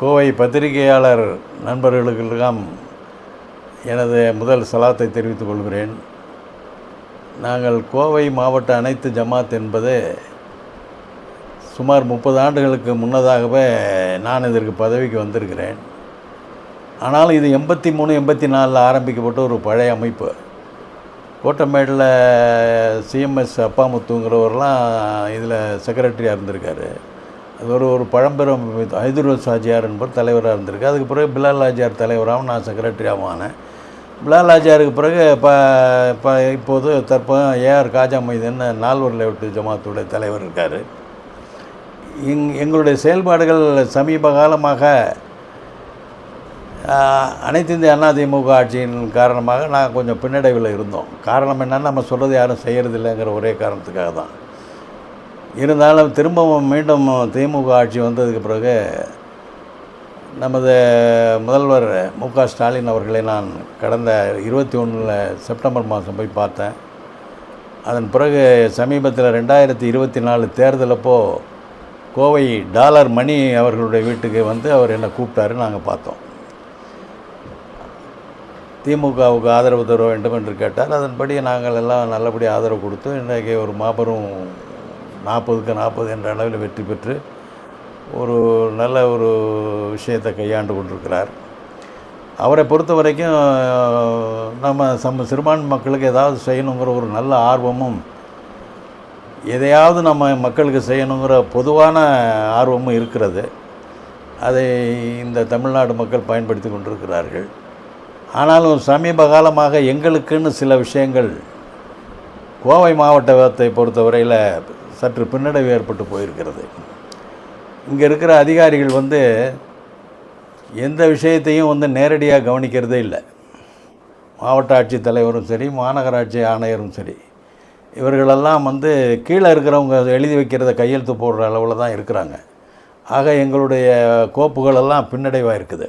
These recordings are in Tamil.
கோவை பத்திரிகையாளர் நண்பர்களுக்கெல்லாம் எனது முதல் சலாத்தை தெரிவித்துக் கொள்கிறேன். நாங்கள் கோவை மாவட்ட அனைத்து ஜமாத் என்பது சுமார் முப்பது ஆண்டுகளுக்கு முன்னதாகவே நான் இதற்கு பதவிக்கு வந்திருக்கிறேன். ஆனால் இது எண்பத்தி மூணு எண்பத்தி நாலில் ஆரம்பிக்கப்பட்ட ஒரு பழைய அமைப்பு. கோட்டமேடில் சிஎம்எஸ் அப்பாமுத்துங்கிறவர்லாம் இதில் செக்ரட்டரியாக இருந்திருக்காரு. ஒரு ஒரு பழம்பெரும் ஹைதுருல் சாஜியார் என்பவர் தலைவராக இருந்திருக்கு. அதுக்கு பிறகு பிலால் ஆஜியார் தலைவராகவும் நான் செக்ரட்டரியாகவும் ஆனேன். பிலால் ஆஜியாருக்கு பிறகு இப்போ இப்போ இப்போது தற்போது ஏஆர் காஜா மைதன் நால்வர் விட்டு ஜமாத்துடைய தலைவர் இருக்கார். எங் எங்களுடைய செயல்பாடுகள் சமீப காலமாக அனைத்து இந்திய அண்ணா திமுக ஆட்சியின் காரணமாக நான் கொஞ்சம் பின்னடைவில் இருந்தோம். காரணம் என்னன்னு நம்ம சொல்கிறது யாரும் செய்கிறதில்லைங்கிற ஒரே காரணத்துக்காக தான். இருந்தாலும் திரும்பவும் மீண்டும் திமுக ஆட்சி வந்ததுக்கு பிறகு நமது முதல்வர் மு க ஸ்டாலின் அவர்களை நான் கடந்த இருபத்தி ஒன்றில் செப்டம்பர் மாதம் போய் பார்த்தேன். அதன் பிறகு சமீபத்தில் ரெண்டாயிரத்தி இருபத்தி நாலு தேர்தலப்போ கோவை டாலர் மணி அவர்களுடைய வீட்டுக்கு வந்து அவர் என்னை கூப்பிட்டாரு நாங்கள் பார்த்தோம். திமுகவுக்கு ஆதரவு தர வேண்டும் என்று கேட்டார். அதன்படி நாங்கள் எல்லாம் நல்லபடி ஆதரவு கொடுத்து இன்றைக்கு ஒரு மாபெரும் நாற்பதுக்கு நாற்பது என்ற அளவில் வெற்றி பெற்று ஒரு நல்ல ஒரு விஷயத்தை கையாண்டு கொண்டிருக்கிறார். அவரை பொறுத்த வரைக்கும் நம்ம சம் சிறுபான்மை மக்களுக்கு ஏதாவது செய்யணுங்கிற ஒரு நல்ல ஆர்வமும் எதையாவது நம்ம மக்களுக்கு செய்யணுங்கிற பொதுவான ஆர்வமும் இருக்கிறது. அதை இந்த தமிழ்நாடு மக்கள் பயன்படுத்தி கொண்டிருக்கிறார்கள். ஆனாலும் சமீப காலமாக எங்களுக்குன்னு சில விஷயங்கள் கோவை மாவட்டத்தை பொறுத்தவரையில் சற்று பின்னடைவு ஏற்பட்டு போயிருக்கிறது. இங்கே இருக்கிற அதிகாரிகள் வந்து எந்த விஷயத்தையும் வந்து நேரடியாக கவனிக்கிறதே இல்லை. மாவட்ட ஆட்சித் தலைவரும் சரி மாநகராட்சி ஆணையரும் சரி. இவர்களெல்லாம் வந்து கீழே இருக்கிறவங்க எழுதி வைக்கிறத கையெழுத்து போடுற அளவில் தான் இருக்கிறாங்க. ஆக எங்களுடைய கோப்புகளெல்லாம் பின்னடைவாக இருக்குது.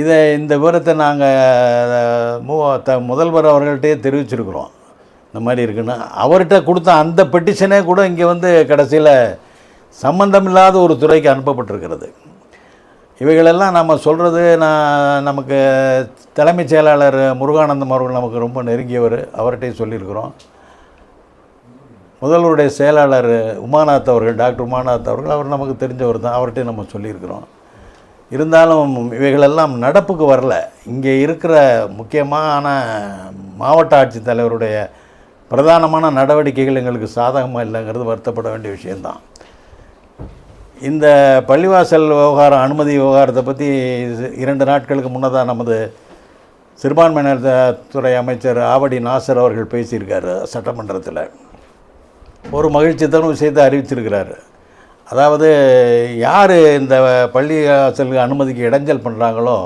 இதை இந்த விவரத்தை நாங்கள் மூ த முதல்வர் அவர்கள்ட்டே தெரிவிச்சிருக்கிறோம். இந்த மாதிரி இருக்குன்னு அவர்கிட்ட கொடுத்த அந்த பெட்டிஷனே கூட இங்கே வந்து கடைசியில் சம்பந்தமில்லாத ஒரு துறைக்கு அனுப்பப்பட்டிருக்கிறது. இவைகளெல்லாம் நம்ம சொல்கிறது நான் நமக்கு தலைமைச் செயலாளர் முருகானந்தம் அவர்கள் நமக்கு ரொம்ப நெருங்கியவர் அவர்கிட்டையும் சொல்லியிருக்கிறோம். முதல்வருடைய செயலாளர் உமாநாத் அவர்கள் டாக்டர் உமாநாத் அவர்கள் அவர் நமக்கு தெரிஞ்சவர் தான் அவர்கிட்டையும் நம்ம சொல்லியிருக்கிறோம். இருந்தாலும் இவைகளெல்லாம் நடப்புக்கு வரல. இங்கே இருக்கிற முக்கியமான மாவட்ட ஆட்சித்தலைவருடைய பிரதானமான நடவடிக்கைகள் எங்களுக்கு சாதகமாக இல்லைங்கிறது வருத்தப்பட வேண்டிய விஷயந்தான் இந்த பள்ளிவாசல் விவகாரம் அனுமதி விவகாரத்தை பற்றி இரண்டு நாட்களுக்கு முன்னதாக நமது சிறுபான்மையினர் துறை அமைச்சர் ஆவடி நாசர் அவர்கள் பேசியிருக்காரு சட்டமன்றத்தில். ஒரு மகிழ்ச்சி தரும் விஷயத்தை அறிவிச்சிருக்கிறாரு. அதாவது யார் இந்த பள்ளிவாசலுக்கு அனுமதிக்கு இடைஞ்சல் பண்ணுறாங்களோ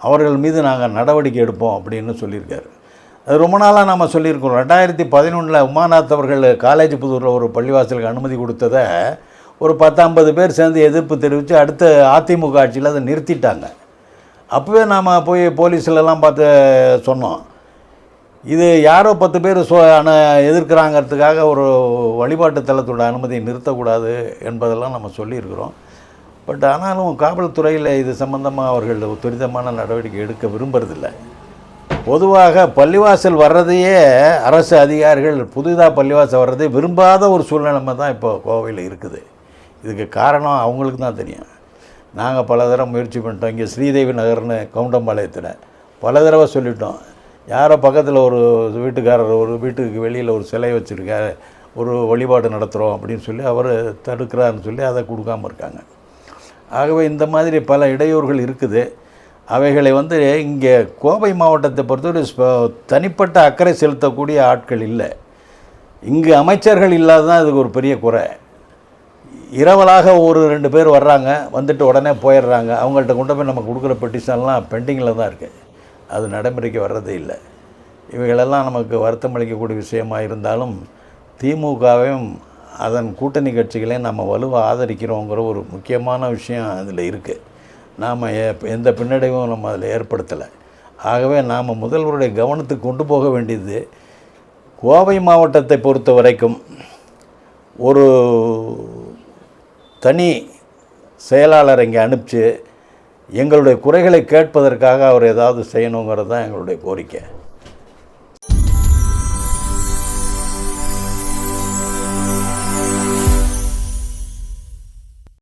அவர்கள் மீது நாங்கள் நடவடிக்கை எடுப்போம் அப்படின்னு சொல்லியிருக்காரு. அது ரொம்ப நாளாக நம்ம சொல்லியிருக்கோம் ரெண்டாயிரத்தி பதினொன்றில் உமாநாத் அவர்கள் காலேஜ் புதூரில் ஒரு பள்ளிவாசலுக்கு அனுமதி கொடுத்ததை ஒரு பத்து ஐம்பது பேர் சேர்ந்து எதிர்ப்பு தெரிவித்து அடுத்த அதிமுக ஆட்சியில் அதை நிறுத்திட்டாங்க. அப்போவே நாம் போய் போலீஸ்லலாம் பார்த்து சொன்னோம். இது யாரோ பத்து பேர் சொ எதிர்க்கிறாங்கிறதுக்காக ஒரு வழிபாட்டு தலத்தோட அனுமதியை நிறுத்தக்கூடாது என்பதெல்லாம் நம்ம சொல்லியிருக்கிறோம். பட் ஆனாலும் காவல்துறையில் இது சம்பந்தமாக அவர்கள் துரிதமான நடவடிக்கை எடுக்க விரும்புறதில்லை. பொதுவாக பள்ளிவாசல் வர்றதையே அரசு அதிகாரிகள் புதிதாக பள்ளிவாசல் வர்றதே விரும்பாத ஒரு சூழ்நிலைமை தான் இப்போ கோவையில் இருக்குது. இதுக்கு காரணம் அவங்களுக்கு தான் தெரியும். நாங்கள் பல தடவை முயற்சி பண்ணிட்டோம். இங்கே ஸ்ரீதேவி நகர்னு கவுண்டம்பாளையத்தில் பல தடவை சொல்லிட்டோம். யாரோ பக்கத்தில் ஒரு வீட்டுக்காரர் ஒரு வீட்டுக்கு வெளியில் ஒரு சிலை வச்சுருக்காரு. ஒரு வழிபாடு நடத்துகிறோம் அப்படின்னு சொல்லி அவர் தடுக்கிறாருன்னு சொல்லி அதை கொடுக்காம இருக்காங்க. ஆகவே இந்த மாதிரி பல இடையூறுகள் இருக்குது. அவைகளை வந்து இங்கே கோவை மாவட்டத்தை பொறுத்தவரை தனிப்பட்ட அக்கறை செலுத்தக்கூடிய ஆட்கள் இல்லை. இங்கு அமைச்சர்கள் இல்லாத தான் இதுக்கு ஒரு பெரிய குறை. இரவலாக ஒரு ரெண்டு பேர் வர்றாங்க வந்துட்டு உடனே போயிடுறாங்க. அவங்கள்ட்ட கொண்டு போய் நம்ம கொடுக்குற பெட்டிஷன்லாம் பெண்டிங்கில் தான் இருக்குது அது நடைமுறைக்கு வர்றதே இல்லை. இவைகளெல்லாம் நமக்கு வருத்தம் அளிக்கக்கூடிய விஷயமா இருந்தாலும் திமுகவையும் அதன் கூட்டணி கட்சிகளையும் நம்ம வலுவாக ஆதரிக்கிறோங்கிற ஒரு முக்கியமான விஷயம் அதில் இருக்குது நாம் எந்த பின்னடைவும் நம்ம அதில் ஏற்படுத்தலை. ஆகவே நாம் முதல்வருடைய கவனத்துக்கு கொண்டு போக வேண்டியது கோவை மாவட்டத்தை பொறுத்த வரைக்கும் ஒரு தனி செயலாளர் இங்கே அனுப்பிச்சு எங்களுடைய குறைகளை கேட்பதற்காக அவர் ஏதாவது செய்யணுங்கிறது தான் எங்களுடைய கோரிக்கை.